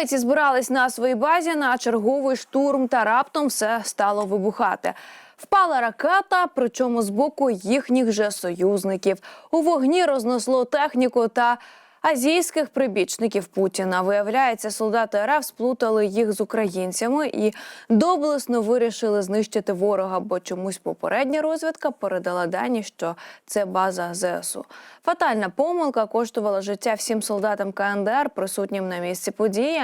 Корейці збирались на своїй базі на черговий штурм, та раптом все стало вибухати. Впала ракета, причому з боку їхніх же союзників. У вогні рознесло техніку та азійських прибічників Путіна. Виявляється, солдати РФ сплутали їх з українцями і доблесно вирішили знищити ворога, бо чомусь попередня розвідка передала дані, що це база ЗСУ. Фатальна помилка коштувала життя всім солдатам КНДР, присутнім на місці події.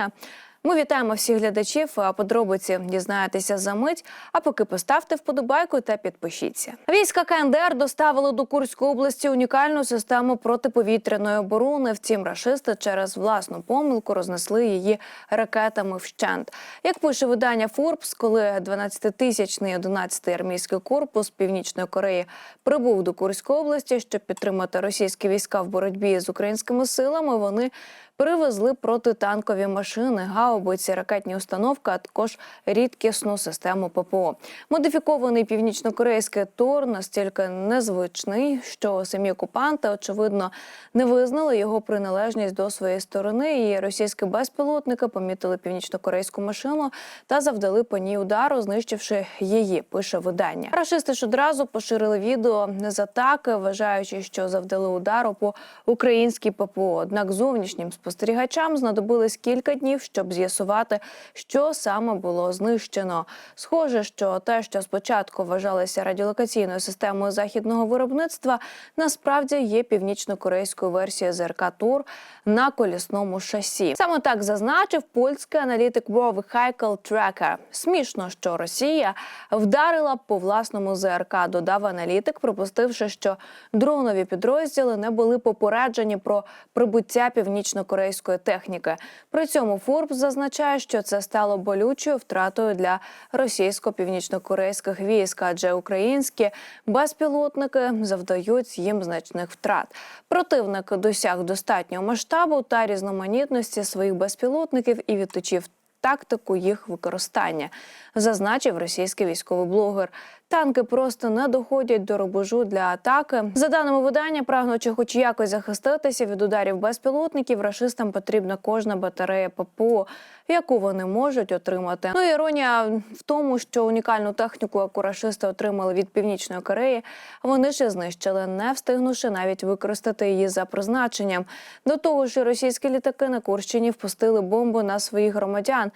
Ми вітаємо всіх глядачів. Подробиці дізнаєтеся за мить. А поки поставте вподобайку та підпишіться. Війська КНДР доставили до Курської області унікальну систему протиповітряної оборони. Втім, рашисти через власну помилку рознесли її ракетами вщент. Як пише видання Forbes, коли 12-тисячний 11-й армійський корпус Північної Кореї прибув до Курської області, щоб підтримати російські війська в боротьбі з українськими силами, вони Привезли протитанкові машини, гаубиці, ракетні установки, а також рідкісну систему ППО. Модифікований північнокорейський ТОР настільки незвичний, що самі окупанти очевидно не визнали його приналежність до своєї сторони. І російські безпілотники помітили північнокорейську машину та завдали по ній удару, знищивши її. Пише видання. Рашисти ж одразу поширили відео з атаки, вважаючи, що завдали удару по українській ППО. Однак зовнішнім спостерігачам знадобилось кілька днів, щоб з'ясувати, що саме було знищено. Схоже, що те, що спочатку вважалося радіолокаційною системою західного виробництва, насправді є північно-корейською версією ЗРК Тур на колісному шасі. Саме так зазначив польський аналітик War Vehicle Tracker. Смішно, що Росія вдарила по власному ЗРК. Додав аналітик, припустивши, що дронові підрозділи не були попереджені про прибуття північно-корейської техніки. При цьому Форбс зазначає, що це стало болючою втратою для російсько-північно-корейських військ, адже українські безпілотники завдають їм значних втрат. Противник досяг достатнього масштабу та різноманітності своїх безпілотників і відточив тактику їх використання, зазначив російський військовий блогер. Танки просто не доходять до рубежу для атаки. За даними видання, прагнучи хоч якось захиститися від ударів безпілотників, рашистам потрібна кожна батарея ППО, яку вони можуть отримати. Ну іронія в тому, що унікальну техніку, яку рашисти отримали від північної Кореї, вони ще знищили, не встигнувши навіть використати її за призначенням. До того ж, і російські літаки на Курщині впустили бомбу на своїх громадян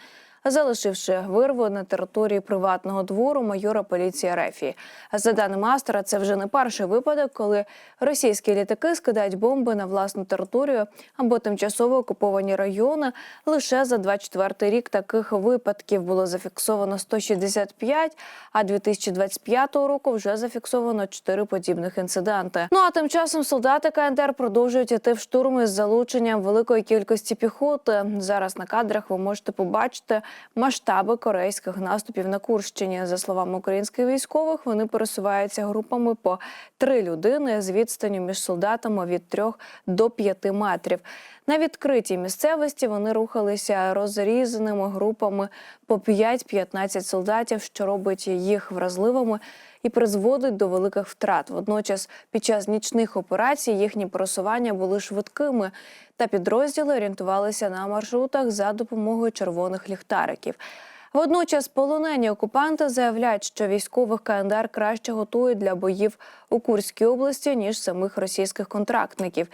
залишивши вирву на території приватного двору майора поліції Рефії. За даними Астера, це вже не перший випадок, коли російські літаки скидають бомби на власну територію або тимчасово окуповані райони. Лише за 24 рік таких випадків було зафіксовано 165, а 2025 року вже зафіксовано 4 подібних інциденти. Ну а тим часом солдати КНДР продовжують іти в штурми з залученням великої кількості піхоти. Зараз на кадрах ви можете побачити масштаби корейських наступів на Курщині. За словами українських військових, вони пересуваються групами по три людини з відстаню між солдатами від трьох до п'яти метрів. На відкритій місцевості вони рухалися розрізаними групами по 5-15 солдатів, що робить їх вразливими і призводить до великих втрат. Водночас, під час нічних операцій їхні просування були швидкими, та підрозділи орієнтувалися на маршрутах за допомогою червоних ліхтариків. Водночас полонені окупанти заявляють, що військових КНДР краще готують для боїв у Курській області ніж самих російських контрактників.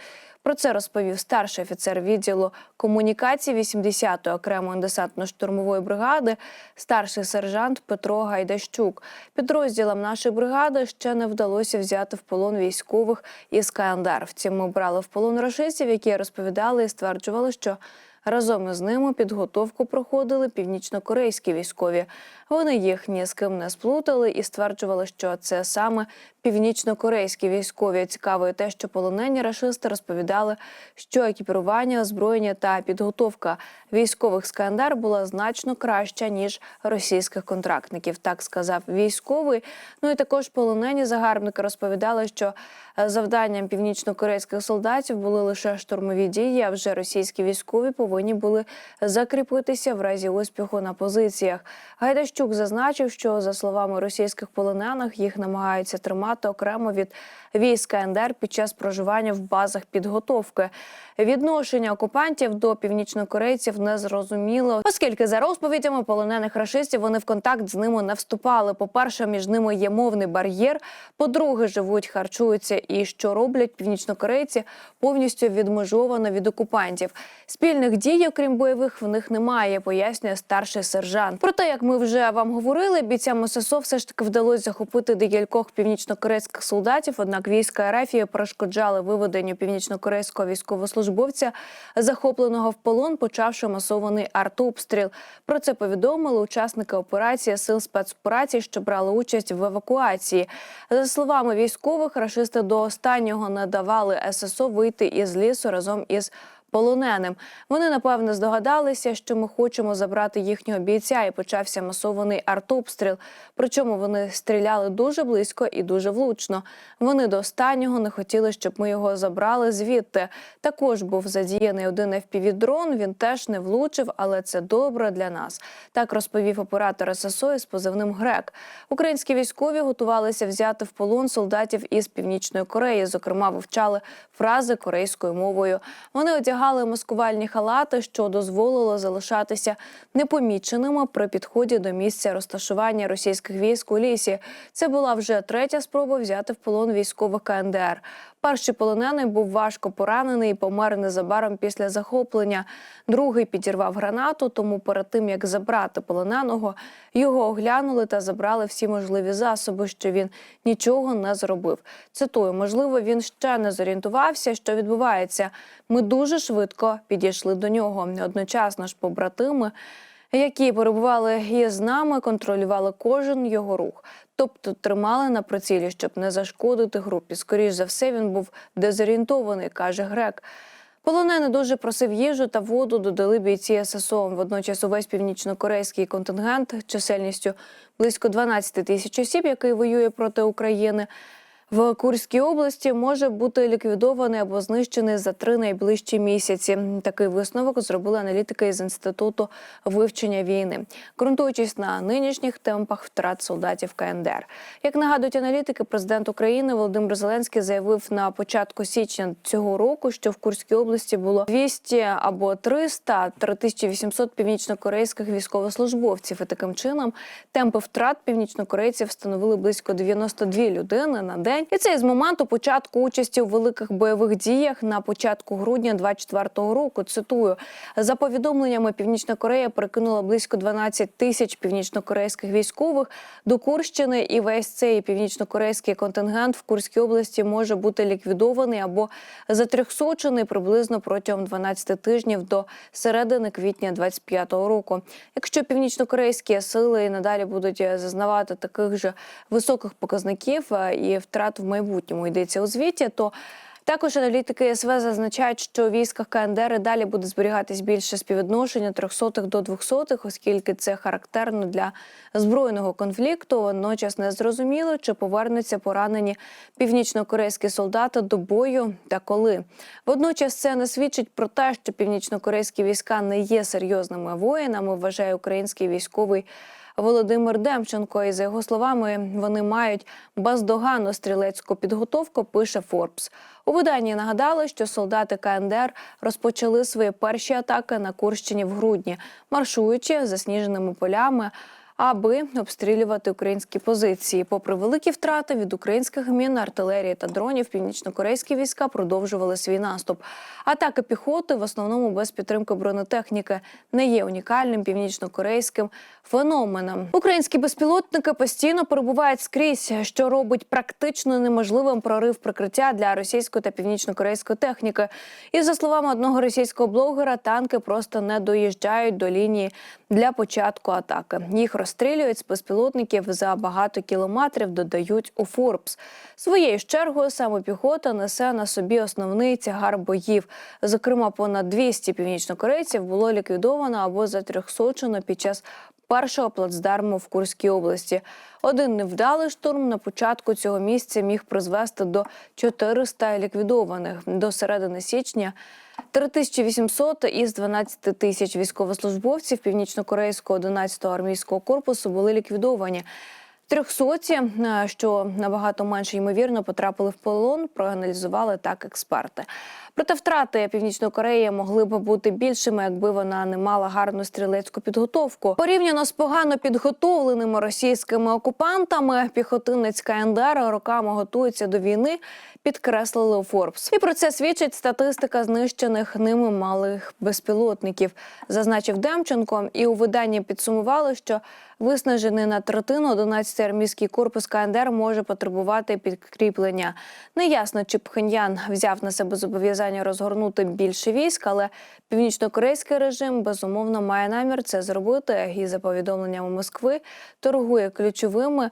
Про це розповів старший офіцер відділу комунікації 80-ї окремої десантно-штурмової бригади, старший сержант Петро Гайдащук. Підрозділам нашої бригади ще не вдалося взяти в полон військових із КНДР. Втім, ми брали в полон рашистів, які розповідали і стверджували, що Разом із ними підготовку проходили північнокорейські військові. Вони їх ні з ким не сплутали і стверджували, що це саме північнокорейські військові. Цікаво те, що полонені рашисти розповідали, що екіпірування, озброєння та підготовка військових з КНДР була значно краща ніж російських контрактників. Так сказав військовий. Ну і також полонені загарбники розповідали, що завданням північнокорейських солдатів були лише штурмові дії. А вже російські військові повинні були закріпитися в разі успіху на позиціях. Гайдащук зазначив, що за словами російських полонених їх намагаються тримати окремо від військ КНДР під час проживання в базах підготовки. Відношення окупантів до північнокорейців не зрозуміло, оскільки за розповідями полонених рашистів вони в контакт з ними не вступали. По-перше, між ними є мовний бар'єр. По-друге, живуть, харчуються і що роблять північнокорейці повністю відмежовано від окупантів. Спільних дій, окрім бойових, в них немає, пояснює старший сержант. Проте, як ми вже вам говорили, бійцям ССО все ж таки вдалося захопити декількох північнокорейських солдатів. Однак війська РФ перешкоджали виведенню північнокорейського військовослужбовця, захопленого в полон, почавши масований артобстріл. Про це повідомили учасники операції сил спецоперацій, що брали участь в евакуації. За словами військових, рашисти до останнього не давали ССО вийти із лісу разом із полоненим. Вони напевно здогадалися, що ми хочемо забрати їхнього бійця, і почався масований артобстріл. Причому вони стріляли дуже близько і дуже влучно. Вони до останнього не хотіли, щоб ми його забрали звідти. Також був задіяний один FPV-дрон, Він теж не влучив, але це добре для нас. Так розповів оператор ССО із позивним Грек. Українські військові готувалися взяти в полон солдатів із північної Кореї. Зокрема, вивчали фрази корейською мовою. Вони одягали маскувальні халати, що дозволило залишатися непоміченими при підході до місця розташування російських військ у лісі. Це була вже третя спроба взяти в полон військових КНДР. Перший полонений був важко поранений і помер незабаром після захоплення. Другий підірвав гранату, тому перед тим як забрати полоненого, його оглянули та забрали всі можливі засоби, що він нічого не зробив. Цитую, можливо, він ще не зорієнтувався, що відбувається. Ми дуже швидко підійшли до нього. Одночасно ж побратими які перебували із нами, контролювали кожен його рух, тобто тримали на прицілі, щоб не зашкодити групі. Скоріш за все, він був дезорієнтований, каже грек. Полонений дуже просив їжу та воду, додали бійці ССО. Водночас увесь північно-корейський контингент чисельністю близько 12 тисяч осіб, який воює проти України. В Курській області може бути ліквідований або знищений за три найближчі місяці. Такий висновок зробили аналітики із інституту вивчення війни, ґрунтуючись на нинішніх темпах втрат солдатів КНДР. Як нагадують аналітики, президент України Володимир Зеленський заявив на початку січня цього року, що в Курській області було 200 або 300 3800 північнокорейських військовослужбовців. І таким чином темпи втрат північнокорейців становили близько 92 людини на день. І це з моменту початку участі у великих бойових діях на початку грудня 24-го року. Цитую за повідомленнями, Північна Корея перекинула близько 12 тисяч північнокорейських військових до Курщини, і весь цей північнокорейський контингент в Курській області може бути ліквідований або затрьохсочений приблизно протягом 12 тижнів до середини квітня 25-го року. Якщо північнокорейські сили і надалі будуть зазнавати таких же високих показників е, і втрат в майбутньому йдеться у звіті, то також аналітики СВ зазначають, що в військах КНДР і далі буде зберігатись більше співвідношення 300 до 200, оскільки це характерно для збройного конфлікту. Водночас не зрозуміло, чи повернуться поранені північно-корейські солдати до бою та коли. Водночас це не свідчить про те, що північно-корейські війська не є серйозними воїнами. Вважає український військовий. Володимир Демченко. І за його словами, вони мають бездоганну стрілецьку підготовку. Пише Форбс. У виданні нагадали, що солдати КНДР розпочали свої перші атаки на Курщині в грудні, маршуючи засніженими полями. Аби обстрілювати українські позиції, попри великі втрати від українських мін, артилерії та дронів, північно-корейські війська продовжували свій наступ. Атаки піхоти, в основному без підтримки бронетехніки, не є унікальним північно-корейським феноменом. Українські безпілотники постійно перебувають скрізь, що робить практично неможливим прорив прикриття для російської та північно-корейської техніки. І за словами одного російського блогера, танки просто не доїжджають до лінії для початку атаки. Їх розстрілюють з безпілотників за багато кілометрів. Додають у Форбс. Своєю чергою саме піхота несе на собі основний тягар боїв. Зокрема, понад 200 північнокорейців було ліквідовано або затрьохсочено під час першого плацдарму в Курській області. Один невдалий штурм на початку цього місця міг призвести до 400 ліквідованих до середини січня. 3800 із 12 тисяч військовослужбовців північно-корейського 11-го армійського корпусу були ліквідовані. Трьохсоті, е, що набагато менше ймовірно потрапили в полон, проаналізували так експерти. Проте втрати Північної Кореї могли б бути більшими, якби вона не мала гарну стрілецьку підготовку. Порівняно з погано підготовленими російськими окупантами, піхотинець КНДР роками готується до війни. Підкреслили Форбс. І про це свідчить статистика знищених ними малих безпілотників, зазначив Демченко. І у виданні підсумували, що виснажений на третину 11-й армійський корпус КНДР може потребувати підкріплення. Неясно, чи Пхеньян взяв на себе зобов'язання розгорнути більше військ, але північнокорейський режим безумовно має намір це зробити. І за повідомленнями Москви торгує ключовими.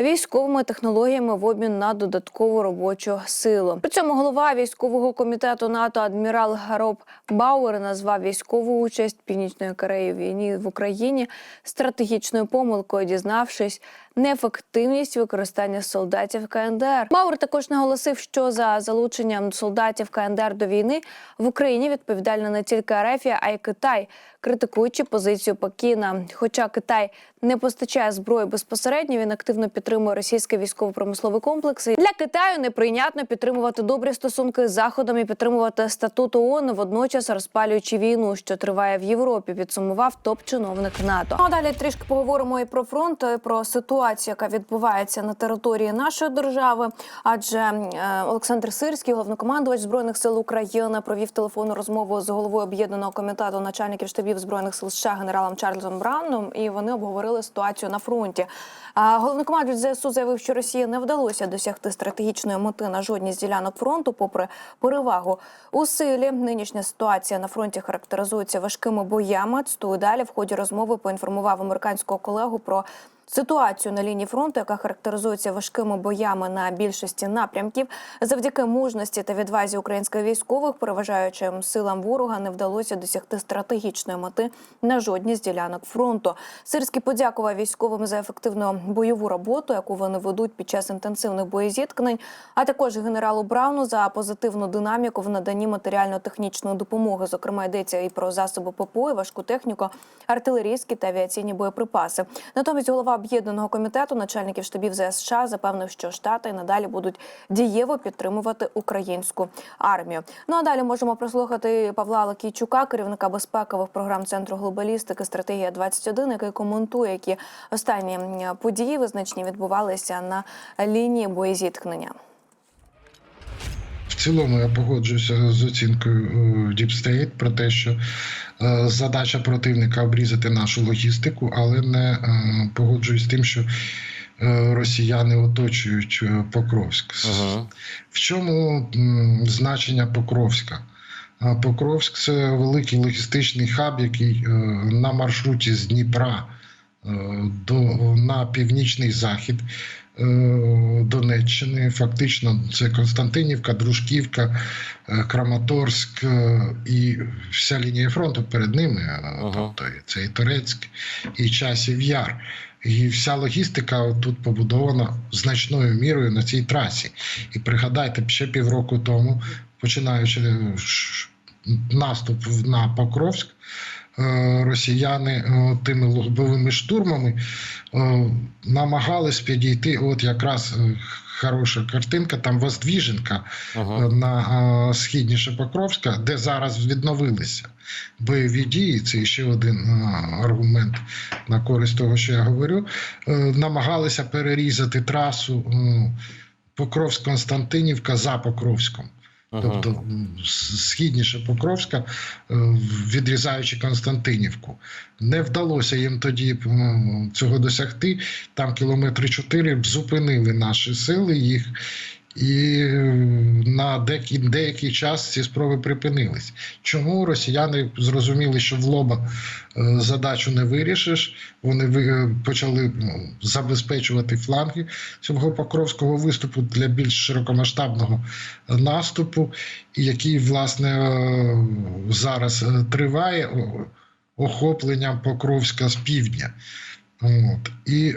Військовими технологіями в обмін на додаткову робочу силу. При цьому голова військового комітету НАТО адмірал Роб Бауер назвав військову участь Північної Кореї в війні в Україні стратегічною помилкою, дізнавшись неефективність використання солдатів КНДР. Бауер також наголосив, що за залученням солдатів КНДР до війни в Україні відповідальна не тільки Арефія, а й Китай, критикуючи позицію Пекіна. Хоча Китай не постачає зброю безпосередньо, він активно підтримує російський військово-промисловий комплекс. Для Китаю неприйнятно підтримувати добрі стосунки з заходом і підтримувати статут ООН, водночас розпалюючи війну, що триває в Європі. Підсумував топ-чиновник НАТО. Ну, а далі трішки поговоримо і про фронт, і про ситуацію, яка відбувається на території нашої держави. Адже е, Олександр Сирський, головнокомандувач збройних сил України, провів телефонну розмову з головою об'єднаного комітету начальників штабів збройних сил США генералом Чарльзом Брауном, і вони обговорили ситуацію на фронті. Головнокомандувач ЗСУ заявив, що Росії не вдалося досягти стратегічної мети на жодній з ділянок фронту, попри перевагу у силі. Нинішня ситуація на фронті характеризується важкими боями. Цитую далі в ході розмови поінформував американського колегу про. Ситуацію на лінії фронту, яка характеризується важкими боями на більшості напрямків, завдяки мужності та відвазі українських військових, переважаючим силам ворога, не вдалося досягти стратегічної мети на жодній з ділянок фронту. Сирський подякував військовим за ефективну бойову роботу, яку вони ведуть під час інтенсивних боєзіткнень, а також генералу Брауну за позитивну динаміку в наданні матеріально-технічної допомоги. Зокрема, йдеться і про засоби ППО, і важку техніку, артилерійські та авіаційні боєприпаси. Натомість голова об'єднаного комітету начальників штабів ЗС США запевнив, що штати надалі будуть дієво підтримувати українську армію. Ну а далі можемо прослухати Павла Лакійчука, керівника безпекових програм центру глобалістики Стратегія 21 який коментує, які останні події визначні відбувалися на лінії боєзіткнення. Цілому я погоджуюся з оцінкою е, Deep State про те, що е, задача противника обрізати нашу логістику, але не е, погоджуюсь з тим, що росіяни оточують Покровськ. Ага. В чому значення Покровська? Покровськ це великий логістичний хаб, який на маршруті з Дніпра до, на північний захід Донеччини. Фактично, це Константинівка, Дружківка, е, Краматорськ е, і вся лінія фронту перед ними. е, Ага. Тобто це і Турецьк, і Часів Яр. І вся логістика тут побудована значною мірою на цій трасі. І пригадайте, ще півроку тому, починаючи е, наступ на Покровськ, е, росіяни е, тими лобовими штурмами е, намагались підійти. От якраз е, хороша картинка, там Воздвіженка Ага. на е, східніше Покровська, де зараз відновилися бойові дії. Це ще один е, аргумент на користь того, що я говорю. Е, Намагалися перерізати трасу е, Покровськ-Константинівка за Покровськом. Тобто східніше Покровська, е, відрізаючи Константинівку. Не вдалося їм тоді цього досягти. Там кілометри чотири зупинили наші сили їх. І на деякий, час ці спроби припинились. Чому росіяни зрозуміли, що в лоба е, задачу не вирішиш? Вони е, почали ну, забезпечувати фланги цього покровського виступу для більш широкомасштабного е, наступу, який власне зараз триває охопленням Покровська з півдня. От. І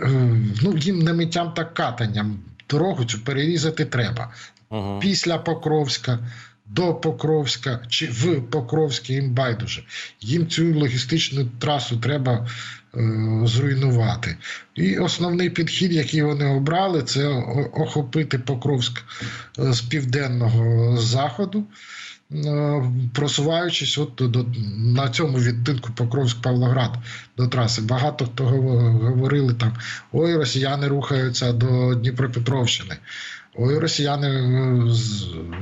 ну, їм не миттям та катанням дорогу цю перерізати треба. Ага. Після Покровська до Покровська чи в Покровське їм байдуже. Їм цю логістичну трасу треба е, зруйнувати. І основний підхід, який вони обрали, це охопити Покровськ е, з південного заходу. Е, Просуваючись от до, до- на цьому відтинку Покровськ-Павлоград до траси. Багато хто говорили там: ой, росіяни рухаються до Дніпропетровщини. Ой, росіяни е,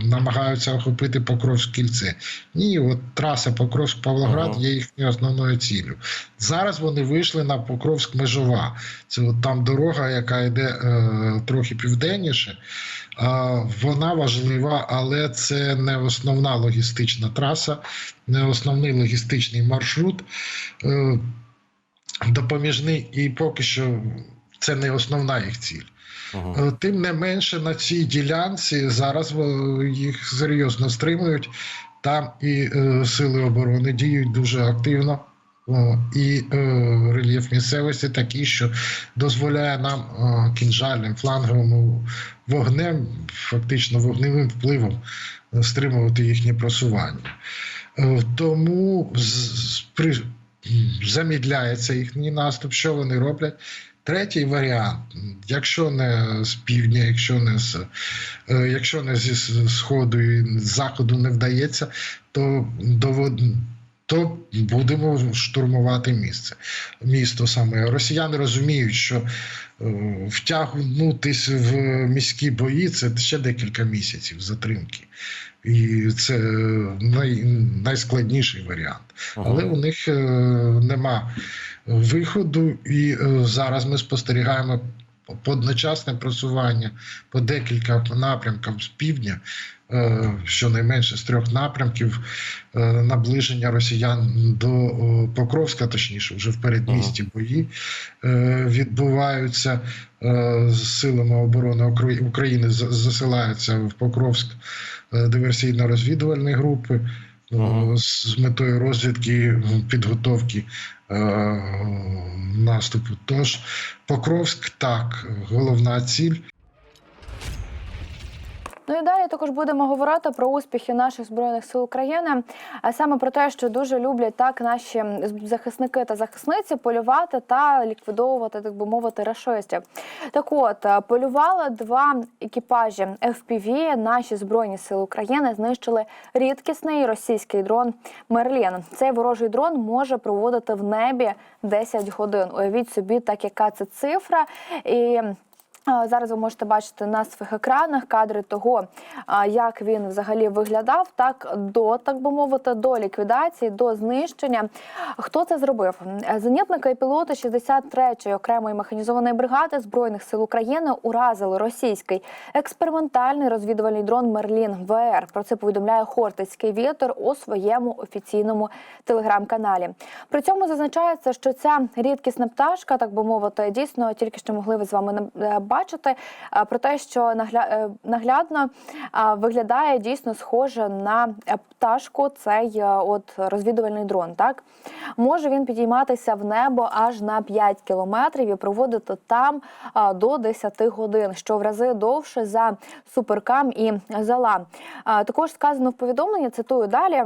намагаються охопити Покровськ кільце. Ні, от траса Покровськ-Павлоград Ага. є їхньою основною ціллю. Зараз вони вийшли на Покровськ-Межова. Це от там дорога, яка йде е, трохи південніше. Вона важлива, але це не основна логістична траса, не основний логістичний маршрут. Е, допоміжний, і поки що це не основна їх ціль. Мгм. Е, Тим не менше на цій ділянці зараз е, їх серйозно стримують. Там і сили оборони діють дуже активно. О, і е, рельєф місцевості такий, що дозволяє нам е, кінжальним фланговим вогнем, фактично вогневим впливом е, стримувати їхнє просування. Е, тому замідляється їхній наступ. Що вони роблять? Третій варіант, якщо не з півдня, якщо не з е, якщо не зі сходу і з заходу не вдається, то довод. То будемо штурмувати місце. Місто саме росіяни розуміють, що е, втягнутись в міські бої це ще декілька місяців затримки. І це най, найскладніший варіант. Але у них е, нема виходу, і е, зараз ми спостерігаємо одночасне просування по декілька напрямкам з півдня, щонайменше з трьох напрямків е, наближення росіян до Покровська, точніше, вже в передмісті бої е, відбуваються е, з силами оборони України, засилаються в Покровськ е, диверсійно-розвідувальні групи. е, З з метою розвідки підготовки е, наступу. Тож Покровськ так, головна ціль. Ну і далі також будемо говорити про успіхи наших збройних сил України, а саме про те, що дуже люблять так наші захисники та захисниці полювати та ліквідовувати, так би мовити, рашистів. Так от е, полювали два екіпажі FPV. Наші збройні сили України знищили рідкісний російський дрон Мерлін. Цей ворожий дрон може проводити в небі 10 годин. Уявіть собі, так яка це цифра і. Зараз ви можете бачити на своїх екранах кадри того, як він взагалі виглядав, так до так би мовити, до ліквідації, до знищення. Хто це зробив? Е, Зенітники і пілоти 63-ї окремої механізованої бригади збройних сил України уразили російський експериментальний розвідувальний дрон Мерлін ВР. Про це повідомляє Хортицький вітер у своєму офіційному телеграм-каналі. При цьому зазначається, що ця рідкісна пташка, так би мовити, дійсно тільки що могли ви з вами на- е, бачити е, про те, що е, наглядно е, виглядає дійсно схоже на пташку. Цей от розвідувальний дрон. Так може він підійматися в небо аж на 5 кілометрів і проводити там до 10 годин, що в рази довше за суперкам і зала. Також сказано в повідомленні, цитую далі.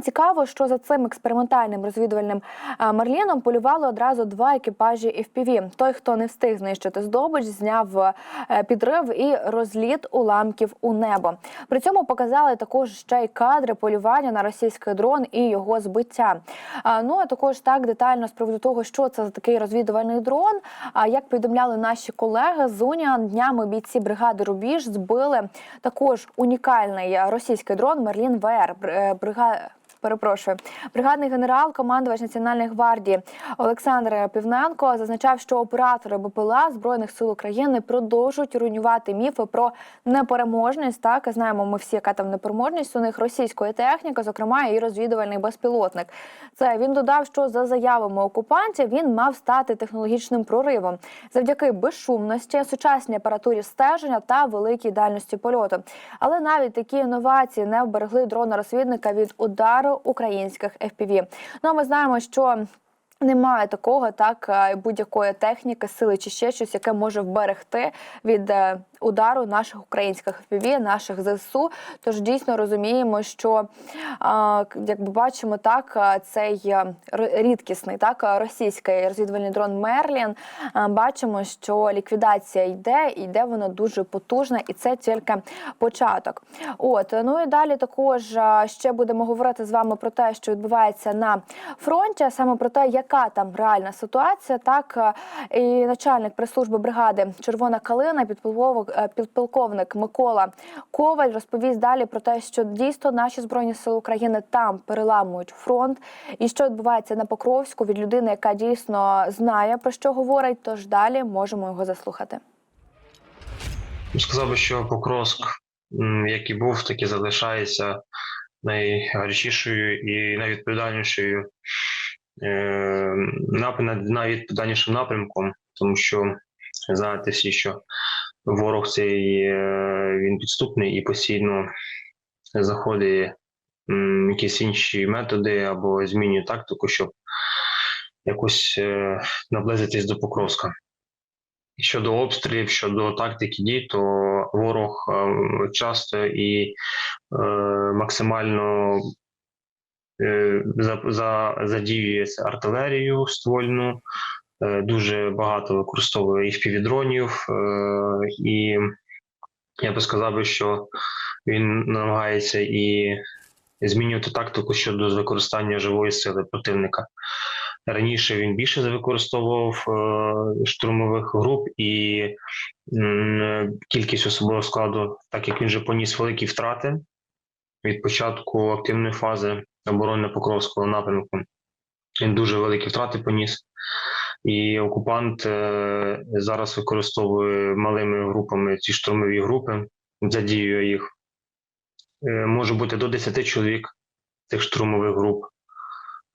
Цікаво, що за цим експериментальним розвідувальним а, Марліном полювали одразу два екіпажі FPV. Той, хто не встиг знищити здобич, зняв е, підрив і розліт уламків у небо. При цьому показали також ще й кадри полювання на російський дрон і його збиття. Ну а також так детально з приводу того, що це за такий розвідувальний дрон. А як повідомляли наші колеги з Уніан, днями бійці бригади Рубіж збили також унікальний е, російський дрон Мерлін ВР. Е, Брига... Перепрошую, бригадний генерал, командувач Національної гвардії Олександр Півненко зазначав, що оператори БПЛА збройних сил України продовжують руйнувати міфи про непереможність. Так знаємо, ми всі, яка там непереможність у них російської техніки, зокрема і розвідувальний безпілотник. Це він додав, що за заявами окупантів він мав стати технологічним проривом завдяки безшумності, сучасній апаратурі стеження та великій дальності польоту. Але навіть такі інновації не вберегли дрона розвідника від удару українських FPV. Ну а ми знаємо, що. Немає такого, так е, будь-якої техніки, сили чи ще щось, яке може вберегти від е, удару наших українських ФПВ, наших ЗСУ. Тож дійсно розуміємо, що а, як би бачимо, так цей рідкісний так російський розвідувальний дрон Мерлін. Бачимо, що ліквідація йде, йде вона дуже потужна, і це тільки початок. От ну і далі також ще будемо говорити з вами про те, що відбувається на фронті, саме про те, яка там реальна ситуація. Так і начальник прес-служби бригади Червона калина, підполковник, підполковник Микола Коваль розповість далі про те, що дійсно наші збройні сили України там переламують фронт, і що відбувається на Покровську від людини, яка дійсно знає про що говорить. Тож далі можемо його заслухати. Ну, Сказав би, що Покровськ, як і був, так і залишається найгарячішою і найвідповідальнішою е, найвідповідальнішим напрямком, тому що знаєте всі, що ворог цей е, він підступний і постійно заходить якісь інші методи або змінює тактику, щоб якось е, наблизитись до Покровська. Щодо обстрілів, щодо тактики дій, то ворог е, часто і е, максимально е, за, за, задіює артилерію ствольну, дуже багато використовує і впівдронів, е, і я би сказав, би, що він намагається і змінювати тактику щодо використання живої сили противника. Раніше він більше використовував е, штурмових груп і кількість особового складу, так як він вже поніс великі втрати від початку активної фази оборони Покровського напрямку. Він дуже великі втрати поніс. І окупант е, зараз використовує малими групами ці штурмові групи, задіює їх. Е, може бути до 10 чоловік цих штурмових груп.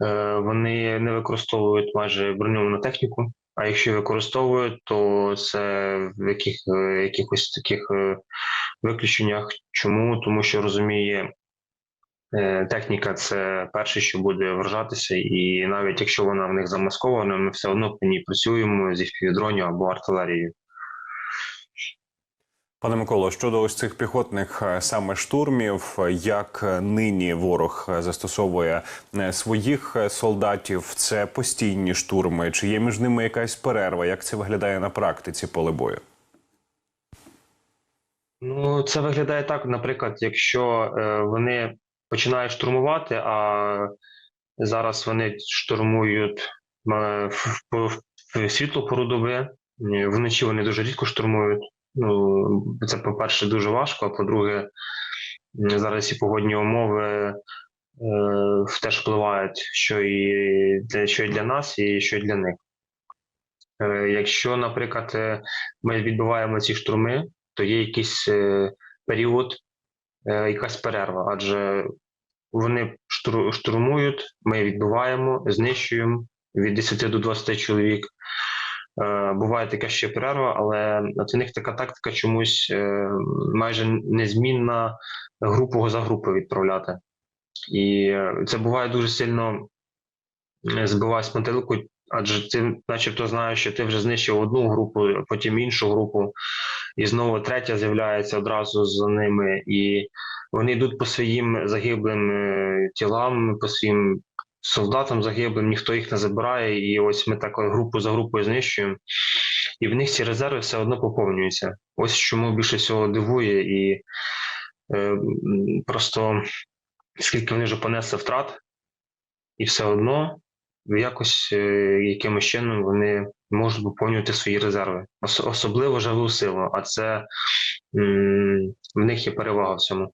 Е, Вони не використовують майже броньовану техніку. А якщо використовують, то це в яких, якихось таких виключеннях. Чому? Тому що розуміє, техніка це перше, що буде вражатися, і навіть якщо вона в них замаскована, ми все одно по ній працюємо зі впівдронів або артилерією. Пане Миколо, щодо ось цих піхотних е, саме штурмів, е, як е, нині ворог е, застосовує е, своїх е, солдатів, це постійні штурми, чи є між ними якась перерва? Як це виглядає на практиці поле бою? Ну, це виглядає так, наприклад, якщо е, вони починають штурмувати, а зараз вони штурмують е, в, світло пору доби, е, вночі вони дуже рідко штурмують. Ну, це, по-перше, дуже важко, а по-друге, зараз і погодні умови е, теж впливають, що і для, що і для нас, і що і для них. Якщо, наприклад, ми відбиваємо ці штурми, то є якийсь період, якась перерва, адже вони штурмують, ми відбиваємо, знищуємо від 10 до 20 чоловік. Е, Буває така ще перерва, але у них така тактика чомусь е, майже незмінна групу за групою відправляти. І е, це буває дуже сильно е, збиває з пантелику, адже ти начебто знаєш, що ти вже знищив одну групу, потім іншу групу, і знову третя з'являється одразу за ними, і вони йдуть по своїм загиблим е, тілам, по своїм солдатам загиблим, ніхто їх не забирає. І ось ми так групу за групою знищуємо. І в них ці резерви все одно поповнюються. Ось чому більше всього дивує, і е, просто скільки вони вже понесли втрат, і все одно якось е, якимось чином вони можуть поповнювати свої резерви, Ос- особливо живу силу, а це в них є перевага в цьому.